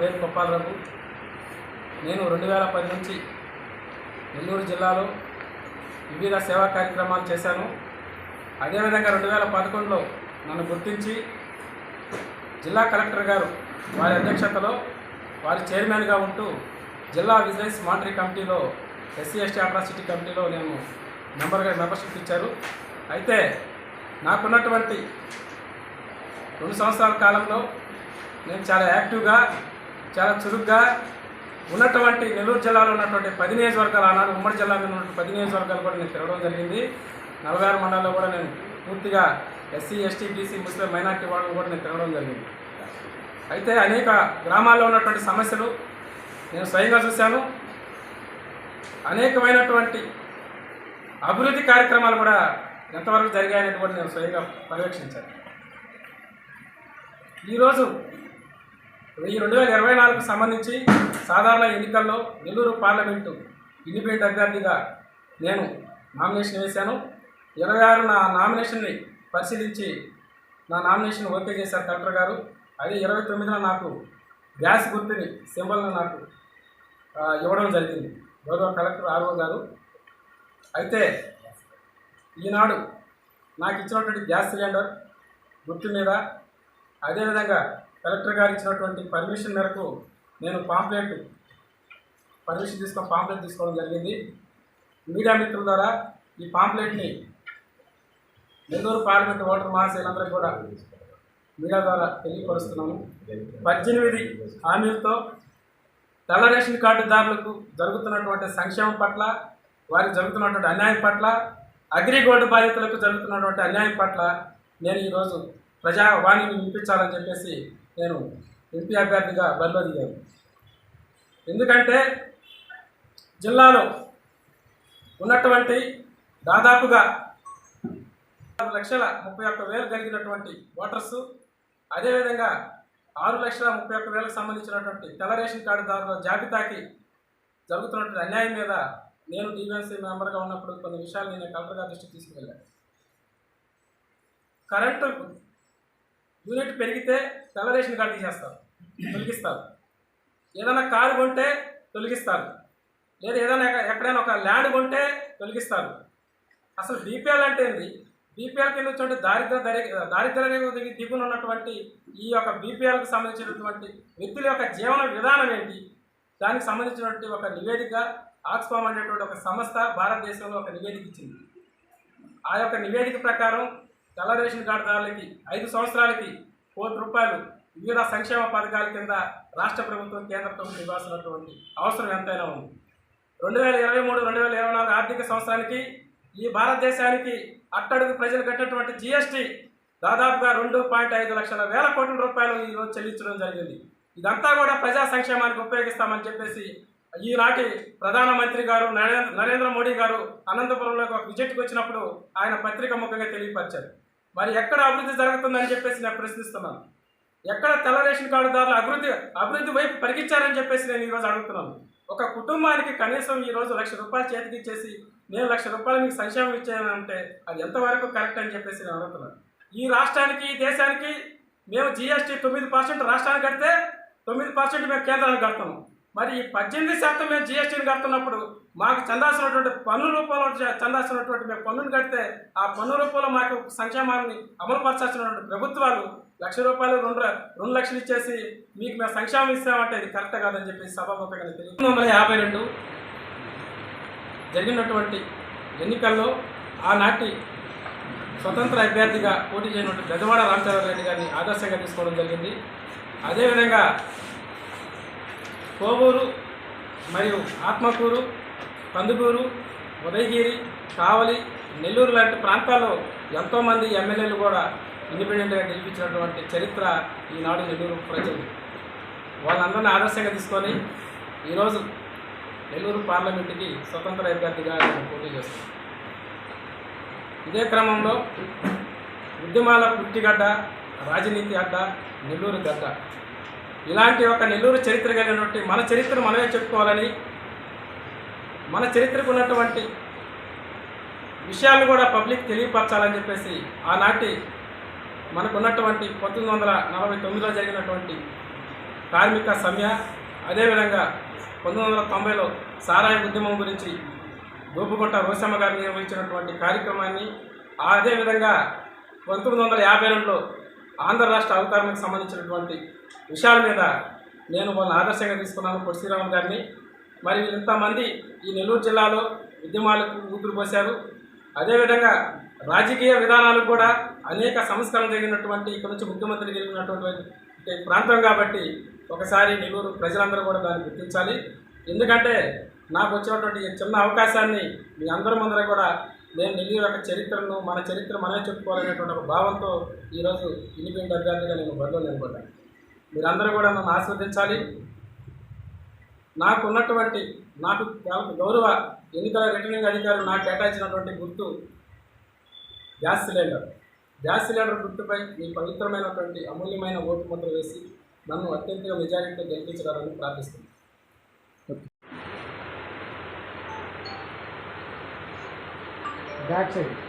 పేరు గోపాల్ రఘు నేను రెండు వేల పది నుంచి నెల్లూరు జిల్లాలో వివిధ సేవా కార్యక్రమాలు చేశాను. అదేవిధంగా రెండు వేల పదకొండులో నన్ను గుర్తించి జిల్లా కలెక్టర్ గారు వారి అధ్యక్షతలో వారి చైర్మన్గా ఉంటూ జిల్లా విజిలెన్స్ మానిటరీ కమిటీలో ఎస్సీ ఎస్టీ అట్రాసిటీ కమిటీలో నేను మెంబర్గా మెంబర్షిప్ ఇచ్చారు. అయితే నాకున్నటువంటి రెండు సంవత్సరాల కాలంలో నేను చాలా యాక్టివ్గా చాలా చురుగ్గా ఉన్నటువంటి నెల్లూరు జిల్లాలో ఉన్నటువంటి పది నియోజకవర్గాలు ఆనాడు ఉమ్మడి జిల్లాలో ఉన్నటువంటి పది నియోజకవర్గాలు కూడా నేను తిరగడం జరిగింది. నలభై ఆరు మండలాల్లో కూడా నేను పూర్తిగా SC ST BC Muslim minority వాళ్ళని కూడా నేను తిరగడం జరిగింది. అయితే అనేక గ్రామాల్లో ఉన్నటువంటి సమస్యలు నేను స్వయంగా చూశాను. అనేకమైనటువంటి అభివృద్ధి కార్యక్రమాలు కూడా ఎంతవరకు జరిగాయనేది కూడా నేను స్వయంగా పర్యవేక్షించాను. ఈరోజు ఈ రెండు వేల ఇరవై నాలుగుకు సంబంధించి సాధారణ ఎన్నికల్లో నెల్లూరు పార్లమెంటు ఇండిపెండెంట్ అభ్యర్థిగా నేను నామినేషన్ వేశాను. ఇరవై ఆరు నా నామినేషన్ని పరిశీలించి నా నామినేషన్ ఓకే చేశారు కలెక్టర్ గారు. అదే ఇరవై తొమ్మిదిన నాకు గ్యాస్ గుర్తుని సింబల్ని నాకు ఇవ్వడం జరిగింది. గౌరవ కలెక్టర్ ఆర్ఓ గారు. అయితే ఈనాడు నాకు ఇచ్చినటువంటి గ్యాస్ సిలిండర్ గుర్తు మీద అదేవిధంగా కలెక్టర్ గారు ఇచ్చినటువంటి పర్మిషన్ మేరకు నేను పాంప్లెట్ పర్మిషన్ తీసుకొని పాంప్లెట్ తీసుకోవడం జరిగింది. మీడియా మిత్రుల ద్వారా ఈ పాంప్లెట్ని నెల్లూరు పార్లమెంట్ ఓటర్ మహాశైలందరికీ కూడా మీడియా ద్వారా తెలియపరుస్తున్నాను. పద్దెనిమిది హామీలతో తెల్ల రేషన్ కార్డుదారులకు జరుగుతున్నటువంటి సంక్షేమం పట్ల వారికి జరుగుతున్నటువంటి అన్యాయం పట్ల అగ్రిగోల్డ్ బాధితులకు జరుగుతున్నటువంటి అన్యాయం పట్ల నేను ఈరోజు ప్రజావాణిని వినిపించాలని చెప్పేసి నేను ఎంపీ అభ్యర్థిగా బరిలో దిగాను ఎందుకంటే జిల్లాలో ఉన్నటువంటి దాదాపుగా ఆరు లక్షల ముప్పై ఒక్క వేలు కలిగినటువంటి ఓటర్స్ అదేవిధంగా ఆరు లక్షల ముప్పై ఒక్క వేలకు సంబంధించినటువంటి తెల్ల రేషన్ కార్డుదారుల జాబితాకి జరుగుతున్నటువంటి అన్యాయం మీద నేను డివిఎన్సీ మెంబర్గా ఉన్నప్పుడు కొన్ని విషయాలు నేను కలెక్టర్ గారి దృష్టికి తీసుకువెళ్ళాను. కరెంటు యూనిట్ పెరిగితే తెల్ల రేషన్ కార్డు తీసేస్తారు తొలగిస్తారు. ఏదైనా కారు కొంటే తొలగిస్తారు. లేదా ఏదైనా ఎక్కడైనా ఒక ల్యాండ్ కొంటే తొలగిస్తారు. అసలు బీపీఎల్ అంటే ఏంది? బీపీఎల్ కింద వచ్చే దారిద్ర దరి దిగున ఉన్నటువంటి ఈ యొక్క బీపీఎల్కి సంబంధించినటువంటి వ్యక్తుల యొక్క జీవన విధానం ఏంటి? దానికి సంబంధించినటువంటి ఒక నివేదిక ఆక్స్ఫామ్ అనేటువంటి ఒక సంస్థ భారతదేశంలో ఒక నివేదిక ఇచ్చింది. ఆ యొక్క నివేదిక ప్రకారం తెల్ల రేషన్ కార్డుదారులకి ఐదు సంవత్సరాలకి కోటి రూపాయలు వివిధ సంక్షేమ పథకాల కింద రాష్ట్ర ప్రభుత్వం కేంద్ర ప్రభుత్వం ఇవ్వాల్సినటువంటి అవసరం ఎంతైనా ఉంది. రెండు వేల ఇరవై మూడు రెండు వేల ఇరవై నాలుగు ఆర్థిక సంవత్సరానికి ఈ భారతదేశానికి అట్టడుగు ప్రజలు కట్టినటువంటి జిఎస్టీ దాదాపుగా రెండు పాయింట్ ఐదు లక్షల వేల కోట్ల రూపాయలు ఈరోజు చెల్లించడం జరిగింది. ఇదంతా కూడా ప్రజా సంక్షేమానికి ఉపయోగిస్తామని చెప్పేసి ఈనాటి ప్రధానమంత్రి గారు నరేంద్ర నరేంద్ర మోడీ గారు అనంతపురంలోకి ఒక విజిట్కి వచ్చినప్పుడు ఆయన పత్రిక ముఖంగా తెలియపరిచారు. మరి ఎక్కడ అభివృద్ధి జరుగుతుందని చెప్పేసి నేను ప్రశ్నిస్తున్నాను. ఎక్కడ తెల్ల రేషన్ కార్డుదారులు అభివృద్ధి అభివృద్ధి వైపు పరిగించారని చెప్పేసి నేను ఈరోజు అడుగుతున్నాను. ఒక కుటుంబానికి కనీసం ఈరోజు లక్ష రూపాయలు చేతికి ఇచ్చేసి నేను లక్ష రూపాయలు మీకు సంక్షేమం ఇచ్చానంటే అది ఎంతవరకు కరెక్ట్ అని చెప్పేసి నేను అడుగుతున్నాను. ఈ రాష్ట్రానికి ఈ దేశానికి మేము జిఎస్టీ తొమ్మిది పర్సెంట్ రాష్ట్రానికి కడితే తొమ్మిది పర్సెంట్ మేము కేంద్రానికి కడతాము మరి ఈ పద్దెనిమిది శాతం మేము జిఎస్టీని కడుతున్నప్పుడు మాకు చెందాల్సినటువంటి పన్ను రూపంలో చ- చెందాల్సినటువంటి మేము పన్నును కడితే ఆ పన్ను రూపంలో మాకు సంక్షేమాన్ని అమలుపరచాల్సినటువంటి ప్రభుత్వాలు లక్ష రూపాయలు రెండు రెండు లక్షలు ఇచ్చేసి మీకు మేము సంక్షేమం ఇస్తామంటే ఇది కరెక్ట్ కాదని చెప్పి సభాముఖంగా తెలియదు వందల యాభై రెండు జరిగినటువంటి ఎన్నికల్లో ఆనాటి స్వతంత్ర అభ్యర్థిగా పోటీ చేయనటువంటి గజవాడ రామచంద్రారెడ్డి గారిని ఆదర్శంగా తీసుకోవడం జరిగింది. అదేవిధంగా కోవూరు మరియు ఆత్మకూరు కందుకూరు ఉదయగిరి కావలి నెల్లూరు లాంటి ప్రాంతాల్లో ఎంతోమంది ఎమ్మెల్యేలు కూడా ఇండిపెండెంట్గా గెలిపించినటువంటి చరిత్ర ఈనాడు నెల్లూరు ప్రజలు. వాళ్ళందరినీ ఆదర్శంగా తీసుకొని ఈరోజు నెల్లూరు పార్లమెంటుకి స్వతంత్ర అభ్యర్థిగా నేను పోటీ చేస్తున్నాను. ఇదే క్రమంలో ఉద్యమాల పుట్టిగడ్డ రాజనీతి అడ్డ నెల్లూరు గడ్డ. ఇలాంటి ఒక నెల్లూరు చరిత్ర కలిగినటువంటి మన చరిత్ర మనమే చెప్పుకోవాలని మన చరిత్రకు ఉన్నటువంటి విషయాలు కూడా పబ్లిక్ తెలియపరచాలని చెప్పేసి ఆనాటి మనకున్నటువంటి పంతొమ్మిది వందల నలభై తొమ్మిదిలో జరిగినటువంటి కార్మిక సమ్య అదేవిధంగా పంతొమ్మిది వందల తొంభైలో సారాయి ఉద్యమం గురించి గోపుగుంట రోసమ్మ గారు నిర్వహించినటువంటి కార్యక్రమాన్ని అదేవిధంగా పంతొమ్మిది వందల యాభై రెండులో ఆంధ్ర రాష్ట్ర అవతారానికి సంబంధించినటువంటి విషయాల మీద నేను వాళ్ళని ఆదర్శంగా తీసుకున్నాను పొట్టి శ్రీరామ్ గారిని. మరి ఇంతమంది ఈ నెల్లూరు జిల్లాలో ఉద్యమాలకు ఊపిరి పోశారు. అదేవిధంగా రాజకీయ విధానాలు కూడా అనేక సంస్కరణ జరిగినటువంటి ఇక్కడ నుంచి ముఖ్యమంత్రి జరిగినటువంటి ప్రాంతం కాబట్టి ఒకసారి నెల్లూరు ప్రజలందరూ కూడా దాన్ని గుర్తించాలి. ఎందుకంటే నాకు వచ్చినటువంటి చిన్న అవకాశాన్ని మీ అందరి ముందర కూడా నేను నెల్లూరు యొక్క చరిత్రను మన చరిత్ర మనమే చెప్పుకోవాలనేటువంటి ఒక భావంతో ఈరోజు ఇండిపెండెంట్ అభ్యర్థిగా నేను బరిలో నిలబడ్డాను. మీరందరూ కూడా నన్ను ఆస్వాదించాలి నాకు ఉన్నటువంటి నాకు గౌరవ ఎన్నికల రిటర్నింగ్ అధికారులు నాకు కేటాయించినటువంటి గుర్తు గ్యాస్ సిలిండర్. గ్యాస్ సిలిండర్ గుర్తుపై మీ పవిత్రమైనటువంటి అమూల్యమైన ఓటు ముద్ర వేసి నన్ను అత్యంత మెజారిటీతో గెలిపించడాలని ప్రార్థిస్తున్నాను. That's it.